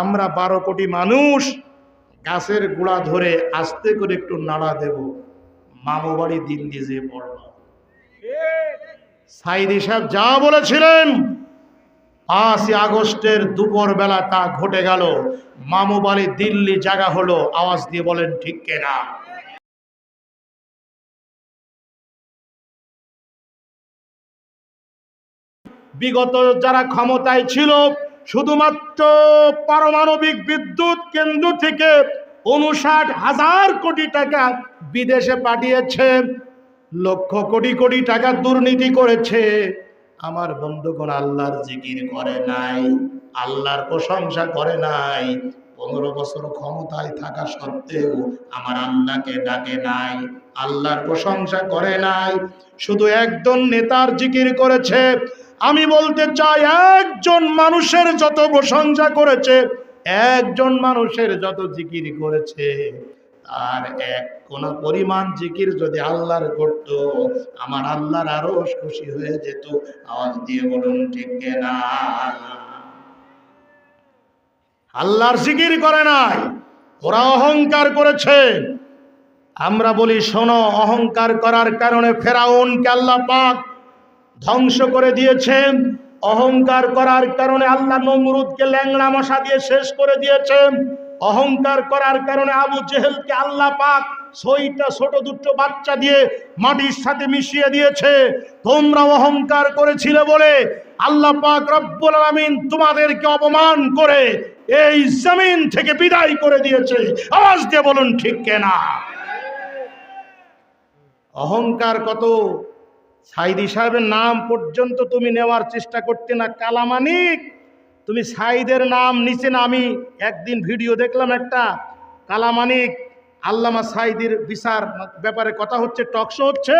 আমরা বারো কোটি মানুষ গাছের গোড়া ধরে আস্তে করে একটু নাড়া দেব। মামু বাড়ি দিল্লি যে পড়ল। সাইদি সাহেব যা বলেছিলেন, পাঁচই আগস্টের দুপুর বেলা তা ঘটে গেল। মামু বাড়ি দিল্লি জায়গা হলো, আওয়াজ দিয়ে বলেন, ঠিক কেনা? বিগত যারা ক্ষমতায় ছিল শুধুমাত্র পারমাণবিক বিদ্যুৎ কেন্দ্র থেকে উনষাট হাজার কোটি টাকা বিদেশে পাঠিয়েছে, লক্ষ কোটি কোটি টাকা দুর্নীতি করেছে। আমার বন্ধুগণ, আল্লাহর জিকির করে নাই, আল্লাহর প্রশংসা করে নাই। পনেরো বছর ক্ষমতায় থাকা সত্ত্বেও আমার আল্লাহকে ডাকে নাই, আল্লাহর প্রশংসা করে নাই। শুধু একজন নেতার জিকির করেছে আমি বলতে চাই, একজন মানুষের যত প্রশংসা করেছে, একজন মানুষের যত জিকির করেছে, তার এক কোন পরিমাণ জিকির যদি আল্লাহর করত, আমার আল্লাহর আরও খুশি হয়ে যেত। আওয়াজ দিয়ে বলুন, ঠিক না আল্লাহর জিকির করে নাই, ওরা অহংকার করেছে। আমরা বলি, শোনো, অহংকার করার কারণে ফেরাউনকে আল্লাহ পাক ধ্বংস করে দিয়েছেন অহংকার করার কারণে আল্লাহ নমরুদকে ল্যাংড়া মশা দিয়ে শেষ করে দিয়েছেন অহংকার করার কারণে আবু জেহেলকে আল্লাহ পাক ছয়টা ছোট দুটো বাচ্চা দিয়ে মাটির সাথে মিশিয়ে দিয়েছে। তোমরা অহংকার করেছিলে বলে আল্লাহ পাক রব্বুল আলামিন তোমাদেরকে অপমান করে এই জমিন থেকে বিদায় করে দিয়েছে। আওয়াজ দিয়ে বলুন, ঠিক কেনা? অহংকার কত? সাইদি সাহেবের নাম পর্যন্ত তুমি নেওয়ার চেষ্টা করতে না, কালামানিক। তুমি সাইদের নাম নিচে না আমি একদিন ভিডিও দেখলাম একটা, কালামানিক আল্লামা সাইদির বিচার ব্যাপারে কথা হচ্ছে টকশো হচ্ছে।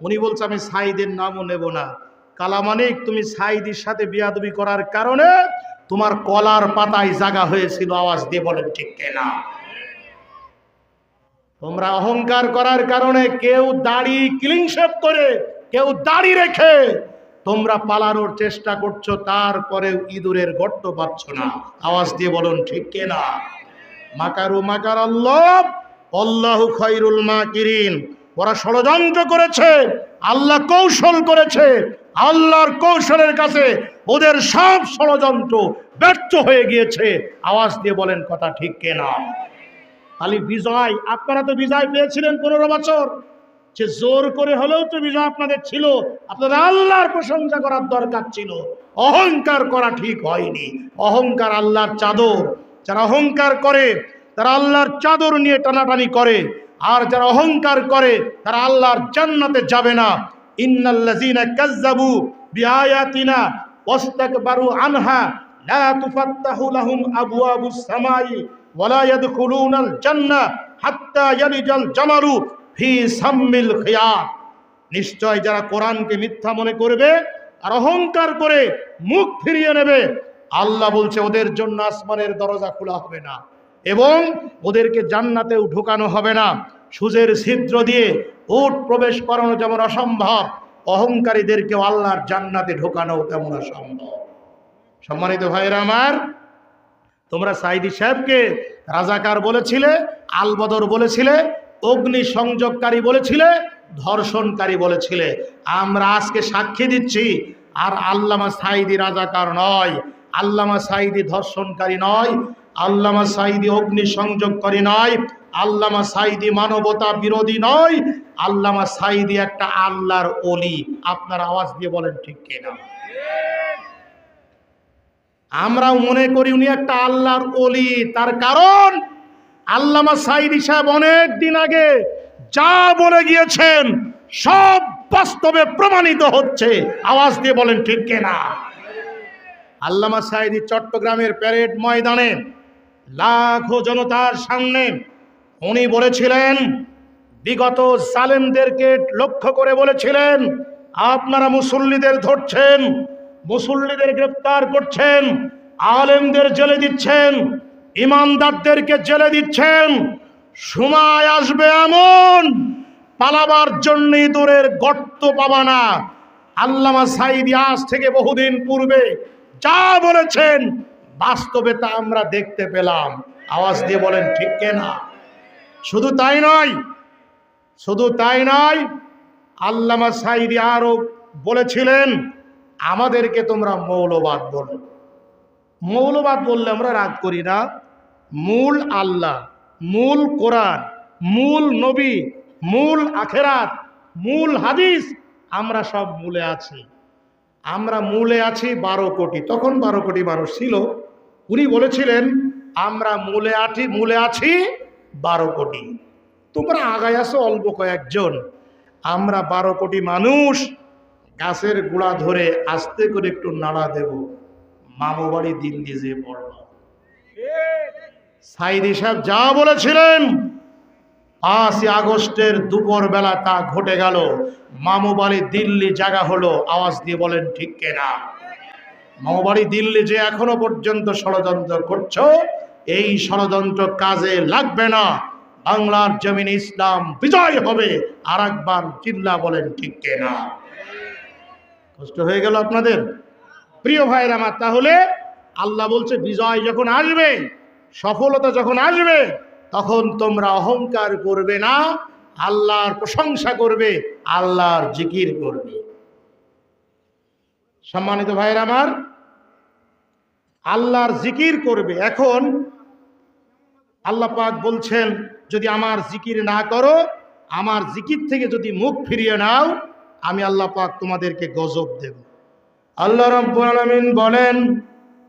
উনি বলছে, আমি সাইদের নামও নেব না। কালামানিক, তুমি সাইদির সাথে বিয়াদবি করার কারণে তোমার কলার পাতায় জাগা হয়েছিল, আওয়াজ দিয়ে বলেন, ঠিক কেনা? তোমরা অহংকার করার কারণে কেউ দাড়ি শেভ করে কেউ দাড়ি রেখে তোমরা পালানোর চেষ্টা করছ, তারপরেও ইঁদুরের গর্ত পাচ্ছ না। আওয়াজ দিয়ে বলুন, ঠিক কেনা মাকারু মাকার আল্লাহ আল্লাহ খৈরুল মাকিরিন। ওরা ষড়যন্ত্র করেছে, আল্লাহ কৌশল করেছে, আল্লাহর কৌশলের কাছে ওদের সব ষড়যন্ত্র ব্যর্থ হয়ে গিয়েছে। আওয়াজ দিয়ে বলেন, কথা ঠিক কেনা খালি বিজয়, আপনারা তো বিজয় পেয়েছিলেন পনেরো বছর। যে জোর করে হলেও তো বিজয় আপনাদের ছিল, আপনাদের আল্লাহর প্রশংসা করার দরকার ছিল। অহংকার করা ঠিক হয়নি। অহংকার আল্লাহর চাদর। যারা অহংকার করে, তারা আল্লাহর চাদর নিয়ে টানাটানি করে। আর যারা অহংকার করে, তারা আল্লাহর জান্নাতে যাবে না। ইন্নাল্লাযীনা কাযযাবু আনহা লাহুম সামাই ফি সাম্মিল খিয়াত নিশ্চয় যারা কোরআনকে মিথ্যা মনে করবে আর অহংকার করে মুখ ফিরিয়ে নেবে, আল্লাহ বলছে ওদের জন্য আসমানের দরজা খোলা হবে না এবং ওদেরকে জান্নাতেও ঢোকানো হবে না। সুজের ছিদ্র দিয়ে উট প্রবেশ করানো যেমন অসম্ভব, অহংকারীদেরকেও আল্লাহর জান্নাতে ঢোকানো তেমন অসম্ভব। সম্মানিত ভাইরা আমার, তোমরা সাইদি সাহেবকে রাজাকার বলেছিলে, আলবদর বলেছিলে অগ্নি সংযোগকারী বলেছিলে, ধর্ষণকারী বলেছিলে। আমরা আজকে সাক্ষী দিচ্ছি, আর আল্লামা সাইদি রাজাকার নয়, আল্লামা সাইদি ধর্ষণকারী নয়, আল্লামা সাইদি অগ্নি সংযোগকারী নয়, আল্লামা সাইদি মানবতা বিরোধী নয়, আল্লামা সাইদি একটা আল্লাহর অলি আপনার আওয়াজ দিয়ে বলেন ঠিক কিনা? আমরা মনে করি উনি একটা আল্লাহর অলি তার কারণ আল্লামা সাইদি সাহেব অনেক দিন আগে যা বলে গিয়েছেন, সব বাস্তবে প্রমাণিত হচ্ছে। আওয়াজ দিয়ে বলেন, ঠিক কেনা? আল্লামা সাইদি চট্টগ্রামের প্যারেড ময়দানে লাখো জনতার সামনে উনি বলেছিলেন, বিগত সালেমদেরকে লক্ষ্য করে বলেছিলেন, আপনারা মুসল্লিদের ধরছেন, মুসল্লিদের গ্রেপ্তার করছেন, আলেমদের জেলে দিচ্ছেন ইমানদারদেরকে জেলে দিচ্ছেন। সময় আসবে এমন পালাবার জন্য দূরের গর্ত পাবা না। আল্লামা সাইদি আজ থেকে বহুদিন পূর্বে যা বলেছেন, বাস্তবে তা আমরা দেখতে পেলাম। আওয়াজ দিয়ে বলেন, ঠিক না? শুধু তাই নয়, শুধু তাই নয়, আল্লামা সাইদি আরও বলেছিলেন, আমাদেরকে তোমরা মৌলবাদ বলো। মৌলবাদ বললে আমরা রাগ করি না। মূল আল্লাহ, মূল কোরআন, মূল নবী, মূল আখেরাত, মূল হাদিস, আমরা সব মূলে আছি। আমরা মূলে আছি বারো কোটি। তখন বারো কোটি মানুষ ছিল। উনি বলেছিলেন, আমরা মূলে আছি মূলে আছি বারো কোটি। তোমরা আগায় আসো অল্প কয়েকজন। আমরা বারো কোটি মানুষ, গাছের গোড়া ধরে আস্তে করে একটু নাড়া দেব। মামু বাড়ি দিল্লি যে পড়ল সাইদি সাহেব যা বলেছিলেন, পাঁচই আগস্টের দুপুর বেলা তা ঘটে গেল। মামু বাড়ি দিল্লি জায়গা হলো, আওয়াজ দিয়ে বলেন, ঠিক কেনা? মামু বাড়ি দিল্লি যে এখনও পর্যন্ত ষড়যন্ত্র করছ, এই ষড়যন্ত্র কাজে লাগবে না। বাংলার জমিন ইসলাম বিজয় হবে আর একবার চিল্লা বলেন, ঠিক কেনা? কষ্ট হয়ে গেল আপনাদের? প্রিয় ভাইয়ের আমার, তাহলে আল্লাহ বলছে, বিজয় যখন আসবে, সফলতা যখন আসবে, তখন তোমরা অহংকার করবে না, আল্লাহর প্রশংসা করবে, আল্লাহর জিকির করবে। সম্মানিত ভাইয়ের আমার, আল্লাহর জিকির করবে। এখন আল্লাহ পাক বলছেন, যদি আমার জিকির না করো, আমার জিকির থেকে যদি মুখ ফিরিয়ে নাও, আমি আল্লাহ পাক তোমাদেরকে গজব দেব। আল্লাহ রাব্বুল আলামিন বলেন,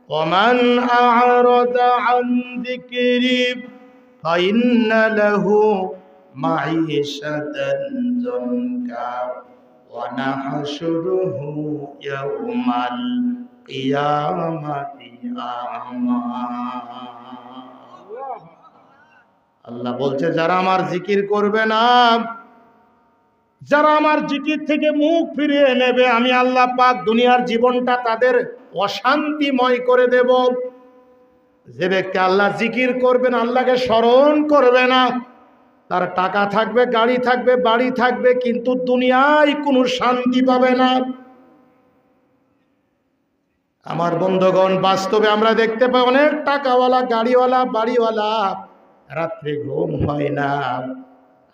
ওমান আ'রাদা আন যিকরি ফাইন্না লাহু মাঈশাতান যানকা ওয়া নাহশুরুহু ইয়াওমাল কিয়ামাতি আ'মা। আল্লাহ বলছে, যারা আমার জিকির করবে না যারা আমার জিকির থেকে মুখ ফিরিয়ে নেবে, আমি আল্লাহ পাক দুনিয়ার জীবনটা তাদের অশান্তিময় করে দেব। যে ব্যক্তি আল্লাহ জিকির করবেন, আল্লাহকে স্মরণ করবে না, তার টাকা থাকবে, গাড়ি থাকবে, বাড়ি থাকবে, কিন্তু দুনিয়ায় কোনো শান্তি পাবে না। আমার বন্ধুগণ, বাস্তবে আমরা দেখতে পাই অনেক টাকাওয়ালা, গাড়িওয়ালা, বাড়িওয়ালা, রাত্রে ঘুম হয় না।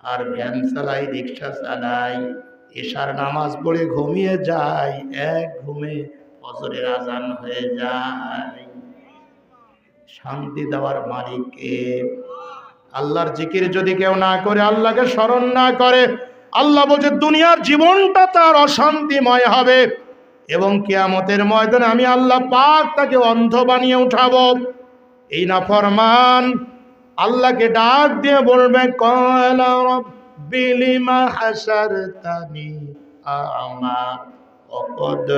আর ভ্যান চালাই রিক্সা চালাই, এশার নামাজ পড়ে ঘুমিয়ে যায়, এক ঘুমে ফজরের আজান হয়ে যায়। শান্তি দেওয়ার মালিককে আল্লাহর জিকির যদি কেউ না করে, আল্লাহকে স্মরণ না করে, আল্লাহ বলছে, দুনিয়ার জীবনটা তার অশান্তিময় হবে এবং কেয়ামতের ময়দানে আমি আল্লাহ পাক তাকে অন্ধ বানিয়ে উঠাবো। এই না ফরমান আল্লাহকে ডাক দিয়ে বলবে, কয়লা বিলিমা অকদ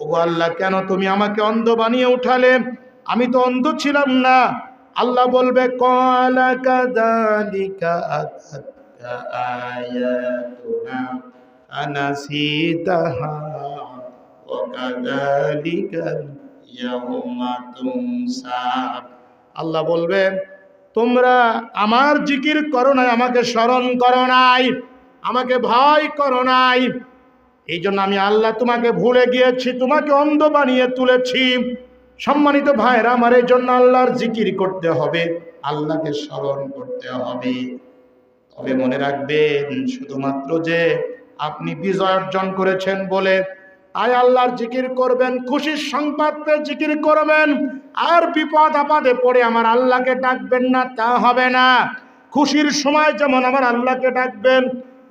ও আল্লাহ, কেন তুমি আমাকে অন্ধ বানিয়ে উঠালে? আমি তো অন্ধ ছিলাম না। আল্লাহ বলবে তুনসা আল্লাহ বলবেন, তোমরা আমার জিকির করো নাই, আমাকে স্মরণ করো নাই, আমাকে ভয় করো নাই। এই জন্য আমি আল্লাহ তোমাকে ভুলে গিয়েছি, তোমাকে অন্ধ বানিয়ে তুলেছি। সম্মানিত ভাইরা আমার এই জন্য আল্লাহর জিকির করতে হবে, আল্লাহকে স্মরণ করতে হবে। তবে মনে রাখবেন, শুধুমাত্র যে আপনি বিজয় অর্জন করেছেন বলে আয় আল্লাহর জিকির করবেন, খুশির সংবাদ জিকির করবেন, আর বিপদ আপদে পড়ে আমার আল্লাহকে ডাকবেন না, তা হবে না। খুশির সময় যেমন আমার আল্লাহকে ডাকবেন,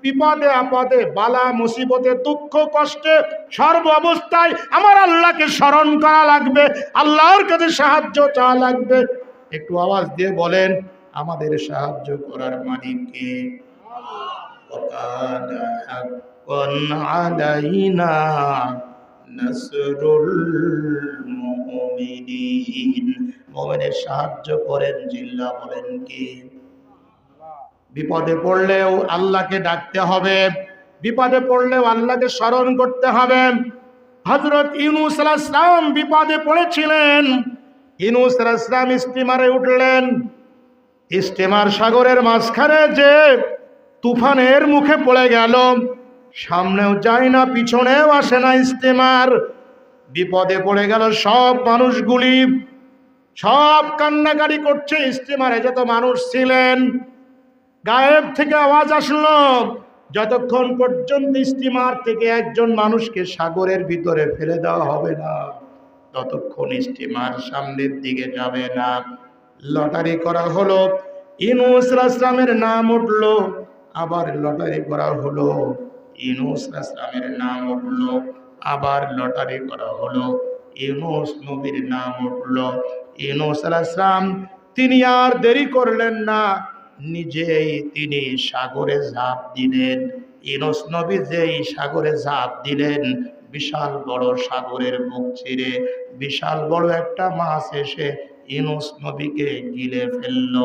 বিপদে আপদে, বালা, মুসিবতে, দুঃখ, কষ্টে, সর্ব অবস্থায় আমার আল্লাহকে স্মরণ করা লাগবে, আল্লাহর কাছে সাহায্য চাওয়া লাগবে। একটু আওয়াজ দিয়ে বলেন, আমাদের সাহায্য করার মানে কি? علينا نصر المؤمنين মুমিনের সাহায্য করেন জিল্লা বলেন কি বিপদে পড়লেও আল্লাহকে ডাকতে হবে বিপদে পড়লেও আল্লাহকে স্মরণ করতে হবে হজরত ইউনুস আলাইহিসসালাম বিপদে পড়েছিলেন ইউনুস আলাইহিসসালাম স্টিমারে উঠলেন স্টিমার সাগরের মাঝখানে যে তুফানের মুখে পড়ে গেল সামনেও যায় না, পিছনেও আসে না স্টিমার বিপদে পড়ে গেল সব মানুষগুলি। সব কান্নাকারি করছে স্টিমারে যত মানুষ ছিলেন। গায়েব থেকে আওয়াজ আসলো, যতক্ষণ পর্যন্ত স্টিমার থেকে একজন মানুষকে সাগরের ভিতরে ফেলে দেওয়া হবে না, ততক্ষণ স্টিমার সামনের দিকে যাবে না। লটারি করা হলো, ইনুস ইসলামের নাম উঠল, আবার লটারি করা হলো। ইনুস ইসলামের নাম উঠল, আবার লটারি করা হলো। ইউনুস নবীর নাম উঠল। ইউনুস ইসলাম তিনি আর দেরি করলেন না, নিজেই তিনি সাগরে ঝাঁপ দিলেন। ইউনুস নবী যেই সাগরে ঝাঁপ দিলেন, বিশাল বড় সাগরের বুক ছিঁড়ে, বিশাল বড় একটা মাছ এসে ইউনুস নবীকে গিলে ফেলল।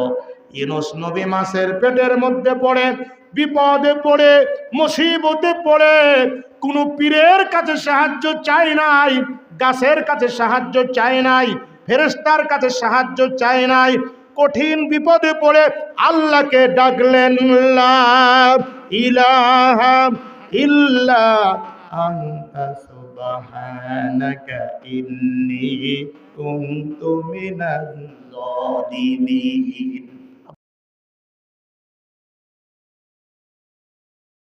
ইউনুস নবী মাছের পেটের মধ্যে পড়ে বিপদে পড়ে, মুসিবতে পড়ে, কোন পীরের কাছে সাহায্য চাই নাই, গাছের কাছে সাহায্য চাই নাই ফেরেস্তার কাছে সাহায্য চাই নাই। কঠিন বিপদে পড়ে আল্লাহকে ডাকলেন ইলাহা ইল্লা আনতা, সুবহানাকা